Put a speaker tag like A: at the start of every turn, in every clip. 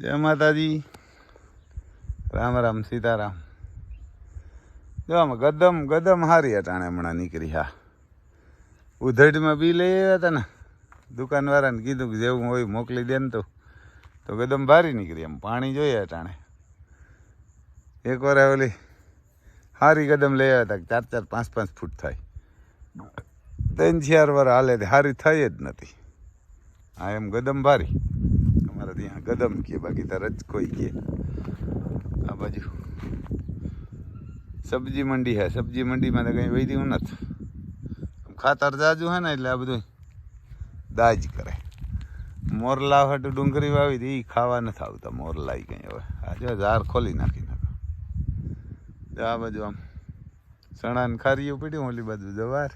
A: જય માતાજી. રામ રામ, સીતારામ. જો આમાં ગદમ ગદમ હારી અટાણે હમણાં નીકળી, હા. ઉધડમાં બી લઈ આવ્યા હતા ને. દુકાનવાળાને કીધું કે જેવું હોય મોકલી દે ને તો. તો ગદમ ભારી નીકળી, એમ પાણી જોઈએ અટાણે. એક વાર ઓલી હારી કદમ લઈ આવ્યા હતા ચાર ચાર, પાંચ પાંચ ફૂટ થાય. ત્રણ, ચાર વાર હાલે, હારી થઈ જ નથી. આ એમ ગદમ ભારી. અમારે ત્યાં ગદમ કે બાકી તાર જ કોઈ કે. આ બાજુ. સબ્જી મંડી હે, સબ્જી મંડીમાં તો કંઈ વૈદ્યું નથી. ખાતર જાજુ હે ને એટલે આ બધું દાજ કરે. મોરલા હાટું ડુંગળી વાવી હતી એ ખાવા નથી આવતા મોરલા કંઈ હવે. આજે ઝાર ખોલી નાખી નાખો. આ બાજુ આમ ચણાને ખારીયું પીડ્યું, ઓલી બાજુ જવાર.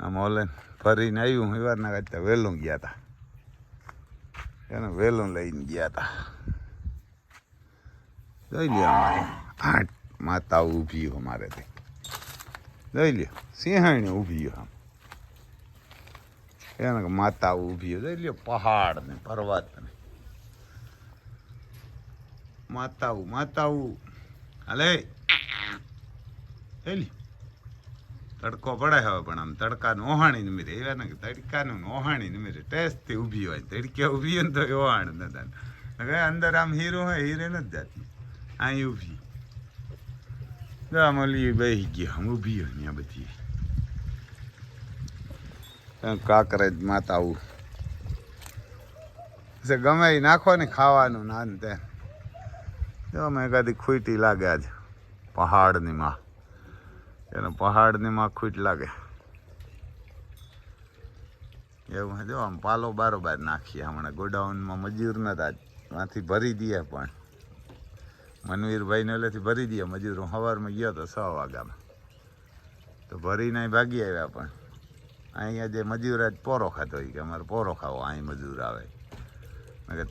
A: આમ ઓલે ફરીને આવ્યું સવારના કાચતા વહેલું ગયા હતા એને વેલણ લઈને ગયા હતા જોઈ લ્યો અમારે. આઠ માતા ઊભી અમારે તે. જોઈ લ્યો. સિંહાણી ઊભી આમ. એને માતા ઊભી જોઈ લ્યો પહાડ ને પર્વત ને માતાઓ માતાઓ. હાલે. જોઈ લ્યો. તડકો પડે હવે, પણ આમ તડકાનું ઓહાણી નિમિત્તે એવા ને તડકાનું ઓહાણી નિમિત્તે ટેસ્ટથી ઊભી હોય. તડકે ઊભી હોય ને તો ઓહાણ નતા હવે અંદર આમ હીરો હોય, હીરે નથી જાતી અહીં ઊભી. જો આમ ઓલી બેસી ગયો આમ ઊભી હોય ત્યાં બધી. કાંકરેજ માતાઓ. છે ગમે એ નાખો ને ખાવાનું ના ને તે જો મેં કદી ખૂટી લાગે આજ પહાડની માં. એને પહાડની માં ખૂટ લાગે. એવું હે, જો આમ પાલો બારોબાર નાખીએ હમણાં. ગોડાઉનમાં મજૂર નતા ત્યાંથી ભરી દઈએ પણ. મનવીરભાઈને ઓલેથી ભરી દઈએ મજૂર. હું સવારમાં ગયો તો છ વાગ્યામાં. તો ભરીને ભાગી આવ્યા પણ. અહીંયા જે મજૂર આજ પોરો ખાતો હોય કે અમારે પોરો ખાવો, અહીં મજૂર આવે.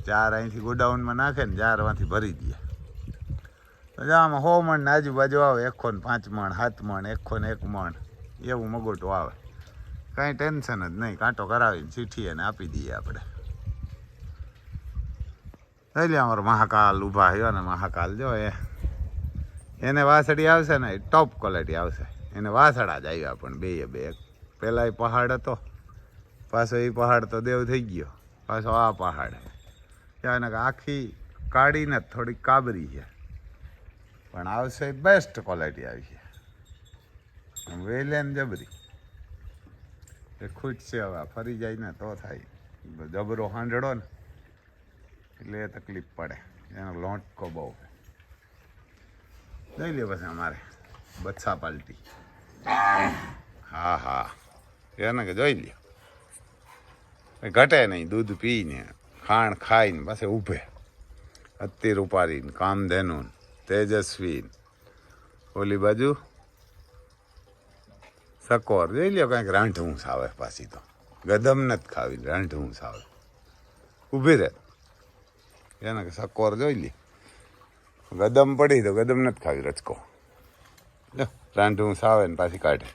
A: ચાર અહીંથી ગોડાઉનમાં નાખે ને ચારમાંથી ભરી દઈએ. આમાં સો મણ ને આજુબાજુ આવે એકો ને પાંચ મણ, સાત મણ એકો ને એક મણ. એવું મગોટું આવે. કાંઈ ટેન્શન જ નહીં, કાંટો કરાવીને ચીઠી અને આપી દઈએ આપણે. એટલે અમારો મહાકાલ ઊભા થયો ને મહાકાલ જો એ. એને વાસળી આવશે ને ટોપ ક્વોલિટી આવશે. એને વાસળા જ આવ્યા પણ બે બે. પહેલાં એ પહાડ હતો, પાછો એ પહાડ તો દેવ થઈ ગયો. પાછો આ પહાડ. ત્યાં આખી કાઢીને થોડીક કાબરી છે. પણ આવશે બેસ્ટ ક્વોલિટી આવી છે. વેલેન જબરી. એ ખુશ છે હવે ફરી જાય ને તો થાય. જબરો હાંડળો ને, એટલે એ તકલીફ પડે. એનો લોટકો બહુ. જોઈ લે પછી અમારે, બચ્છા પાલટી. હા હા. એને કે જોઈ લ્યો. ઘટે નહીં, દૂધ પીને, ખાણ ખાઈને પાસે ઊભે. અતિ રૂપારીને કામધેનું તેજસ્વી. ઓલી બાજુ? સકોર. જોઈ લ્યો રાંઠ રાંઢવું સાવે પાછી તો. ગદમ નથી ખાવી રાંઢવું સાવે ઊભી રહે. એને કે સકોર જોઈ લે. ગદમ પડી તો ગદમ નથી ખાવી રચકો લો રાંઢવું સાવે ને પાછી કાઢે.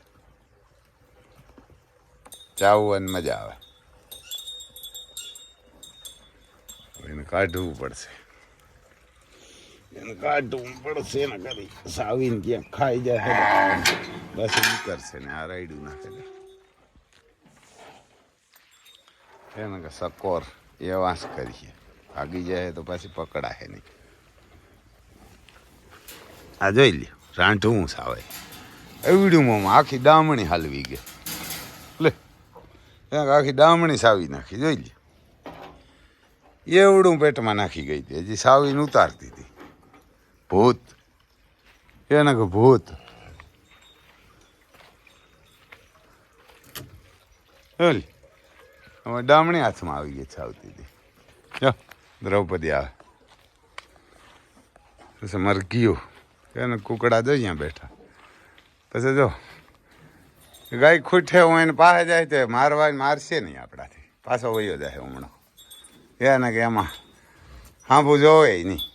A: ચાવું અને મજા આવે. એને કાઢવું પડશે. એને પડશે ને કરી સાવીને ક્યાંક ખાઈ જાય બસ નીકળશે ને, આ રાયડું નાખે એને કે સકોર એ વાંસ કરીએ. ભાગી જાય તો પછી પકડાશે નહીં. આ જોઈ લ્યો રાંઢવું સાવે. એવડું મોમાં આખી દામણી હાલવી ગઈ. લે એને આખી દામણી સાવી નાખી, જોઈ લ્યો. એવડું પેટમાં નાખી ગઈ હતી, હજી સાવીને ઉતારતી હતી. ભૂત. એને કે ભૂત. બોલ હવે ડામણી હાથમાં આવી ગઈ છે આવતી હતી દ્રૌપદી આવે. પછી મરઘીઓ એને કુકડા જો અહીંયા બેઠા. પછી જો, ગાય ખૂઠે હું એને પાસે જાય તો મારવા મારશે નહીં આપણાથી. પાછો વયો જાય હમણાં. એને કે એમાં. હાંભું જોવે નહીં.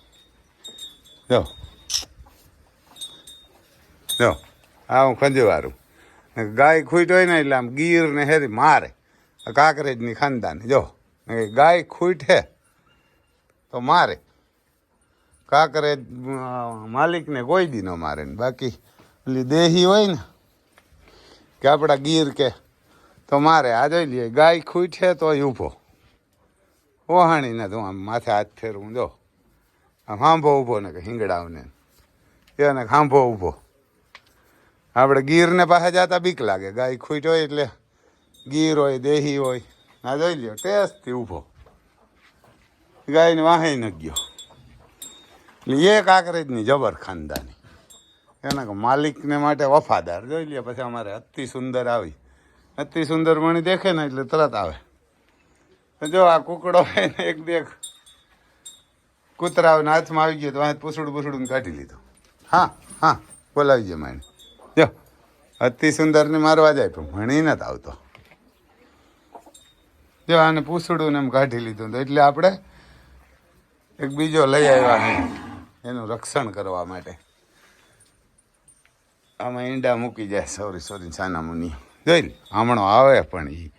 A: જો જો હા હું ખંજવારું ગાય ખૂટ હોય ને એટલે આમ ગીર ને હેરી મારે. કાંકરેજની ખાનદાની, જો. ગાય ખૂટ તો મારે. કાંકરેજ માલિકને કોઈ દી ન મારે ને. બાકી પેલી દેહી હોય ને, કે આપણા ગીર કે, તો મારે આ જોઈ લઈએ ગાય ખૂટે તો ઊભો. ઓહાણી ને તું આમ માથે હાથ ફેરવું, જો. આમ હાંભો ઊભો ને કે હિંગડાવને એને ખાંભો ઊભો. આપણે ગીરને પાસે જતા બીક લાગે. ગાય ખૂટ હોય એટલે ગીર હોય, દેહી હોય. આ જોઈ લ્યો, ટેસ્ટથી ઊભો. ગાયને વાહે ન ગયો. એટલે એ કાંકરેજની જબર ખાનદાની. એના માલિકને માટે વફાદાર. જોઈ લ્યો, પછી અમારે અતિ સુંદર આવી. અતિ સુંદર મણી દેખે ને એટલે તરત આવે. જો આ કુકડો હોય ને, એક દેખ કૂતરાઓના હાથમાં આવી ગયો તો આ પૂસડું પૂસડું કાઢી લીધું. હા હા બોલાવી જાય માણી જો, અતિ સુંદરને મારવા જાય, પણ ભણી નથી આવતો. જો, આને પૂસડું ને એમ કાઢી લીધું તો એટલે આપણે એક બીજો લઈ આવ્યા એનું રક્ષણ કરવા માટે. આમાં ઈંડા મૂકી જાય સોરી સોરી સાના મુની. જોઈ લે, હમણો આવે પણ એ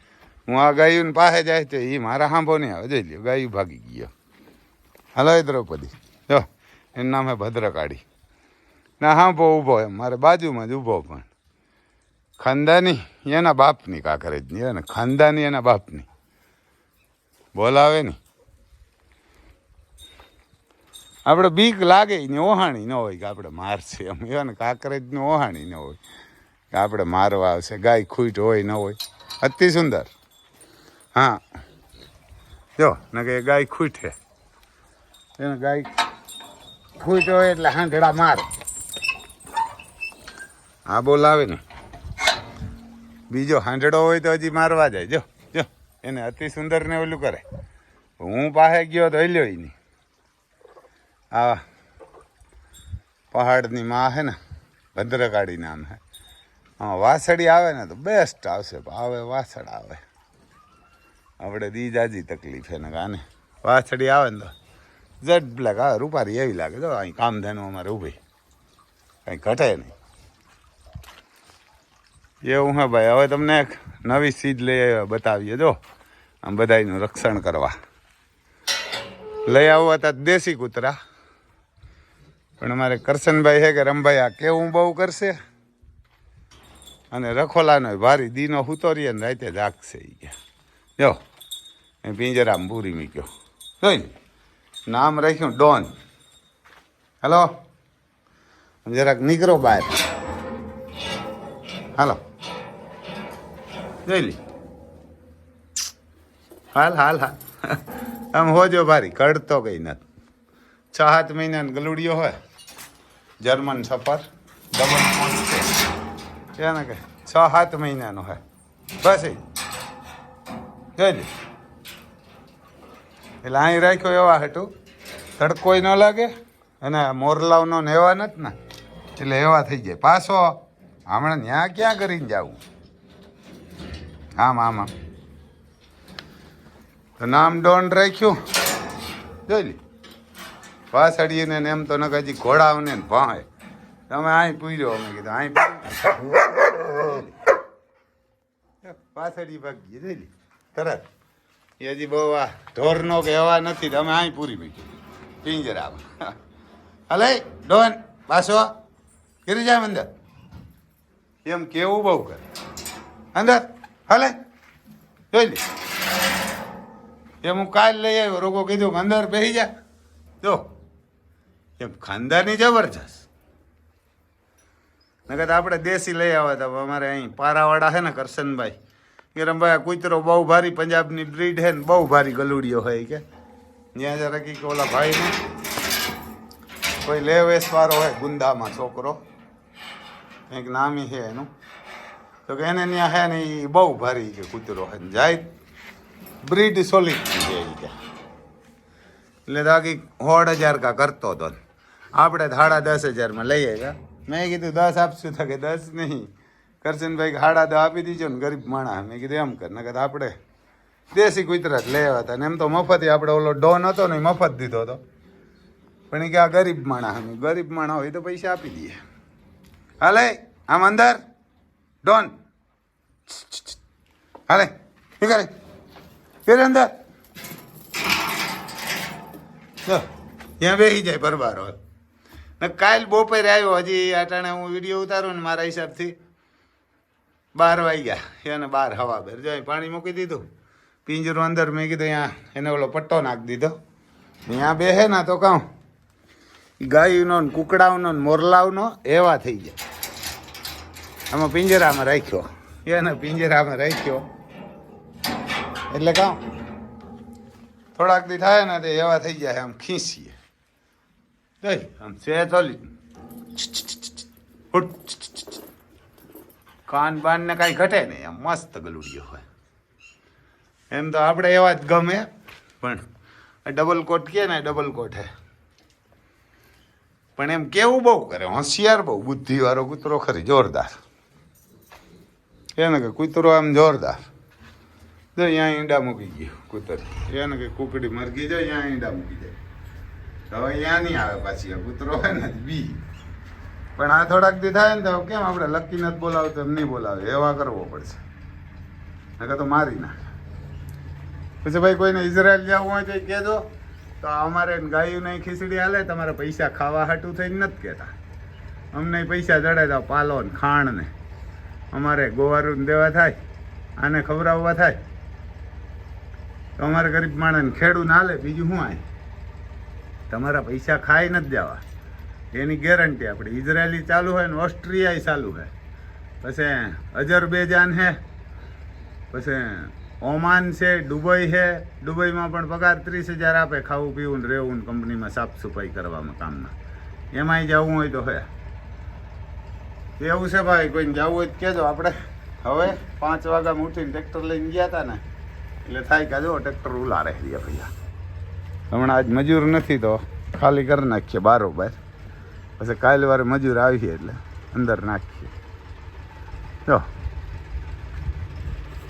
A: હું આ ગાયું પાસે જાય તો એ મારા હાંભો નહીં આવે, જોઈ લ્યો ગાયું ભાગી ગયો. હાલો દ્રૌપદી. જો, એનું નામ હે ભદ્રકાળી. ના, હા હાંભો ઊભો એમ. મારે બાજુમાં જ ઊભો પણ. ખાનદાની એના બાપની કાંકરેજની એને ખાનદાની એના બાપની. બોલાવે નહીં. આપણે બીક લાગે ને ઓહાણી ન હોય કે આપણે મારશે એમ. એને કાંકરેજનું ઓહાણી ન હોય કે આપણે મારવા આવશે. ગાય ખૂટ હોય, ન હોય. અતિ સુંદર. હા. જો ને કે ગાય ખૂટે. એને ગાય ખૂટ હોય એટલે હાંઢડા મારે. હા બોલાવે ને. બીજો હાંડડો હોય તો હજી મારવા જાય. જો જો, એને અતિ સુંદર ને ઓલું કરે. હું પાસે ગયો તો લ્યો નહીં. આ પહાડની માં છે ને ભદ્રકાળી નામ છે હા વાસળી આવે ને તો બેસ્ટ આવશે. આવે વાસળ આવે. આપણે દીજાજી તકલીફ એને કાને. વાસળી આવે ને તો ઝટ બ્લેક આવે રૂપારી એવી લાગે. જો, અહીં કામધેનું અમારે ઊભી. કંઈ ઘટે નહીં. એવું હે ભાઈ, હવે તમને એક નવી સીજ લઈ આવ્યા બતાવીએ. જો, આમ બધાયનું રક્ષણ કરવા. લઈ આવવા હતા દેશી કૂતરા. પણ અમારે કરશનભાઈ છે કે રમભાઈ, આ કેવું બહુ કરશે? અને રખોલાનો ભારી દીનો હુતોરીએ ને રાતે જાગશે એ ગયા જો એ પિંજરામાં પૂરી મૂક્યો. જોઈ? નામ રાખ્યું, ડોન. હેલો? જરાક નીકળો બહાર. હાલો. જોઈ લી. હાલ હાલ હાલ. આમ હોજો ભારી, કડતો કઈ નથી. છ, સાત મહિનાની ગલુડિયો હોય. જર્મન સફર. ડબલ ને કે છ, સાત મહિનાનો હોય. બસ એ. જોઈ લે. એટલે અહીં રાખ્યો એવા હતું તડકોય ન લાગે અને મોરલાવનો ને એવા નથી ને. એટલે એવા થઈ જાય. પાછો હમણાં ત્યાં ક્યાં કરીને જવું? આમ આમ આમ. તો નામ ડોન રાખ્યું. જોઈ લે. પાછળીને એમ તો ન હજી ઘોડાવને ને તમે અહીં પૂર્યો, અમે કીધું અહીં પાછળી ભાગી જોઈ લે. તરત. એ હજી બહુ આ ઢોરનો કે એવા નથી તમે અહીં પૂરી મૂકી પિંજરામાં હલે ડોન પાછો કરી જાય અંદર. એમ કેવું બહુ કરે. અંદર, હલે. જોઈ એમ હું કાલ લઈ આવ્યો, રોગો કીધું, અંદર બેસી જા. જો, એમ ખાનદાની જબરજસ્ત. નકર આપણે દેશી લઈ આવ્યા હતા અમારે અહીં પારાવાળા છે ને કરશનભાઈ. કે રમભાઈ કૂતરો બહુ ભારી, પંજાબની બ્રીડ છે ને બહુ ભારી ગલુડીઓ હોય કે. ત્યાં જરા કે ઓલા ભાઈને. કોઈ લે વેસવાળો હોય ગુંદામાં છોકરો. કંઈક નામી છે એનું. તો કે એને ત્યાં હે ને એ બહુ ભારી કે કૂતરો હે જાય. બ્રીડ સોલિડ છે કે એટલે બાકી હોડ હજાર કા કરતો હતો આપણે સાડા દસ હજારમાં લઈએ ગયા મેં કીધું દસ આપશું તો કે દસ નહીં. કરશનભાઈ સાડા દસ આપી દીજો ને ગરીબ માણા મેં કીધું એમ કર. નકર આપણે દેશી કુતરા જ લઈ આવ્યા હતા ને એમ તો મફત આપણે ઓલો ડોન હતો ને એ મફત દીધો હતો પણ એ કે આ ગરીબ માણા ગરીબ માણા હોય તો પૈસા આપી દઈએ. હાલે, આમ અંદર. ડોન. હાલે નીકળે ફેર અંદર. ત્યાં બેસી જાય પરબાર. હોય ને કાલ બપોરે આવ્યો, હજી અટાણે હું વીડિયો ઉતારું ને મારા હિસાબથી. બાર વાગ્યા, એને બાર હવા બેર જો પાણી મૂકી દીધું. પિંજરું અંદર મેં કીધું અહીંયા એને ઓલો પટ્ટો નાખી દીધો. ત્યાં બેસે ને તો કહું. ગાયનો ને કુકડાઓનો ને મોરલાવનો એવા થઈ જાય. આમાં પિંજરામાં રાખ્યો. એને પિંજરામાં રાખ્યો. એટલે કહું. થોડાક દી થાય ને તે એવા થઈ જાય આમ ખીંચીએ જઈ, આમ છે ચોલી. કાન બાન ને કાંઈ ઘટે નહીં, આમ મસ્ત ગલુડિયો હોય. એમ તો આપણે એવા જ ગમે. પણ ડબલ કોટ કે ને ડબલ કોટ હે. પણ એમ કેવું બહુ કરે, હોશિયાર બહુ, બુદ્ધિવાળો કૂતરો ખરી, જોરદાર. એને કે કૂતરો આમ જોરદાર. જો અહીંયા ઈંડા મૂકી ગયો કૂતર. એને કે કુકડી મરગી જાય અહીંયા ઈંડા મૂકી જાય હવે અહીંયા નહીં આવે પાછી, આ કૂતરો હોય ને, બી. પણ આ થોડાક દી થાય ને તો કેમ આપણે લકી નથી બોલાવતો, એમ નહીં બોલાવે. એવા કરવો પડશે. નકર તો મારી નાખે. પછી ભાઈ કોઈને ઇઝરાયલ જવું હોય તો ઈ કહેજો. તો અમારે ગાયું નહીં ખીચડી હાલે, તમારે પૈસા ખાવા હાટું થઈને નથી કહેતા. અમને પૈસા જડે તો પાલો ને ખાણ ને. અમારે ગોવારું દેવા થાય, આને ખવડાવવા થાય. તો અમારે ગરીબ માણસને ખેડૂ ના લે બીજું શું આય તમારા પૈસા ખાઈ નથી દેવા. એની ગેરંટી આપણે. ઇઝરાયલી ચાલુ હોય ને ઓસ્ટ્રિયા ચાલુ હોય. પછી અજરબેજાન હે, પછી ઓમાન છે, દુબઈ છે. દુબઈમાં પણ પગાર ત્રીસ હજાર આપે ખાવું, પીવું ને રહેવું કંપનીમાં સાફ સફાઈ કરવામાં કામમાં. એમાંય જવું હોય તો હે. એવું છે ભાઈ, કોઈને જવું હોય તો કહેજો. આપણે હવે પાંચ વાગ્યામાં ઉઠીને ટ્રેક્ટર લઈને ગયા હતા ને, એટલે થાય કે જો ટ્રેક્ટર ઉલારે રહ્યા ભૈયા. હમણાં આજ મજૂર નથી તો ખાલી કરી નાખીએ બારોબાર. પછી કાલે વારે મજૂર આવીએ એટલે અંદર નાખીએ. જો.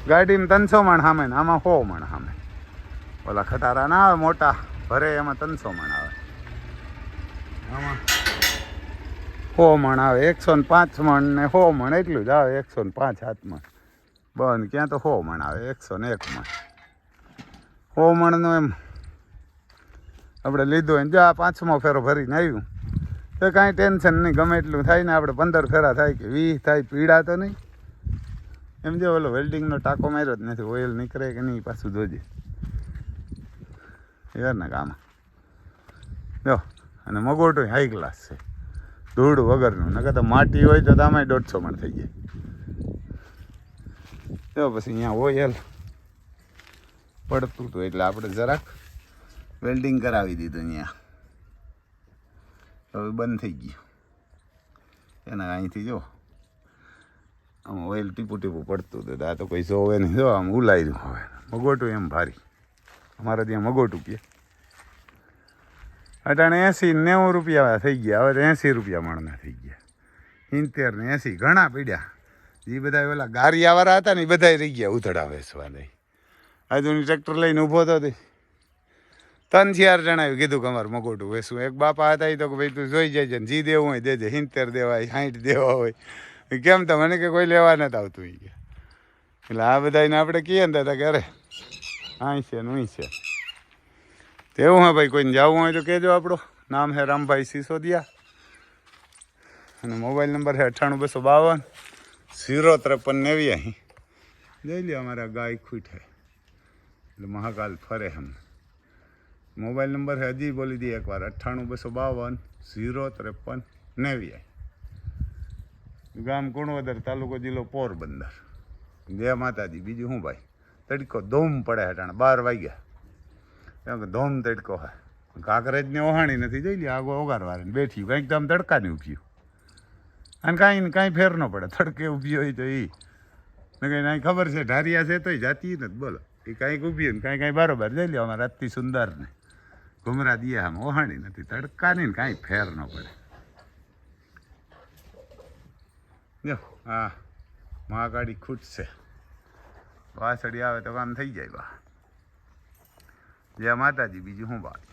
A: ગાડીમાં ત્રણસો મણ સામે ને આમાં સો મણ સામે ઓલા ખટારા ના આવે, મોટા, ભરે એમાં ત્રણસો મણ આવે. આમાં સો મણ આવે, એકસો ને પાંચ મણ ને સો મણ, એટલું જ આવે, એકસો ને પાંચ હાથ મણ. બંધ, ક્યાં તો સો મણ આવે, એકસો ને એક મણ. સો મણનું એમ આપણે લીધું હોય ને, જો આ પાંચમો ફેરો ભરીને આવ્યું. તો કાંઈ ટેન્શન નહીં, ગમે એટલું થાય ને, આપણે પંદર ફેરા થાય કે વીસ થાય, પીડા તો નહીં. એમ જો ઓલો વેલ્ડિંગનો ટાંકો માર્યો જ નથી ઓઇલ નીકળે કે નહીં પાછું જોજે. યારના કામ જો, અને મગોટો હાઈ ક્લાસ છે. ધૂળ વગરનું, નકર તો માટી હોય તો આમાંય દોઢસો મણ થઈ જાય. જો, પછી અહીંયા ઓઇલ પડતું હતું એટલે આપણે જરાક વેલ્ડિંગ કરાવી દીધું અહીંયા. હવે બંધ થઈ ગયું. એના અહીંથી જો આમ ઓઇલ ટીપું ટીપું પડતું હતું. આ તો કોઈ જોવે નહીં. જો, આમ ઉલાઈ હવે. મગોટું એમ ભારી. અમારે ત્યાં મગોટું કે. અટાણે એંસી નેવું રૂપિયા થઈ ગયા. હવે એંસી રૂપિયા મણના થઈ ગયા. સિત્તેર ને એંસી ઘણા પીડ્યા. એ બધા ઓલા ગારિયાવાળા હતા ને એ બધા રહી ગયા ઉથડા વેસવા દઈ આજુની ટ્રેક્ટર લઈને ઊભો તો તે. ત્રણ ચાર જણાએ કીધું કે અમારે મગોટું વેસવું. એક બાપા હતા એ તો કે ભાઈ તું જોઈ ને જી દેવું હોય દેજે. સિત્તેર દેવાય સાઠ દેવા હોય. કેમ તો? મને કે કોઈ લેવા નથી આવતું એ કે. એટલે આ બધાને આપણે કહીએ ને દાદા કે અરે અહીં છે અહીં છે. તેવું હા ભાઈ, કોઈને જવું હોય તો કહેજો આપણો. નામ છે રામભાઈ સિસોદિયા. અને મોબાઈલ નંબર છે અઠ્ઠાણું બસો બાવન. ઝીરો ત્રેપન નેવી અહીં જોઈ લે અમારા ગાય ખૂટ એટલે મહાકાલ ફરે હમ. મોબાઈલ નંબર હજી બોલી દઈએ એકવાર. અઠ્ઠાણું બસો બાવન, ઝીરો ત્રેપન નેવી ગામ કુણવદર તાલુકો જિલ્લો પોરબંદર. જય માતાજી. બીજું શું ભાઈ? તડકો ધૂમ પડે હેઠાણે. બાર વાગ્યા. એમ કે ધોમ તડકો હા. કાંકરેજને ઓહાણી નથી જોઈ લે આગો ઓગારવારે બેઠી. કંઈક તો આમ તડકાની ઉભ્યું અને કાંઈ કાંઈ ફેર ન પડે. તડકે ઊભી હોય તો એ ને કંઈ નાઈ ખબર છે, ઢારિયા છે તોય જાતી નથી. બોલો. એ કાંઈક ઊભી ને કાંઈ કાંઈ બરોબર. જઈ લ્યો અમારા અતિ સુંદરને. ઘુમરા દિયા આમ ઓહાણી નથી. તડકાની ને કાંઈ ફેર ન પડે. જો હા મહાકાળી ખૂટશે વાસળી આવે તો કામ થઈ જાય બા. જય માતાજી, બીજું શું વાત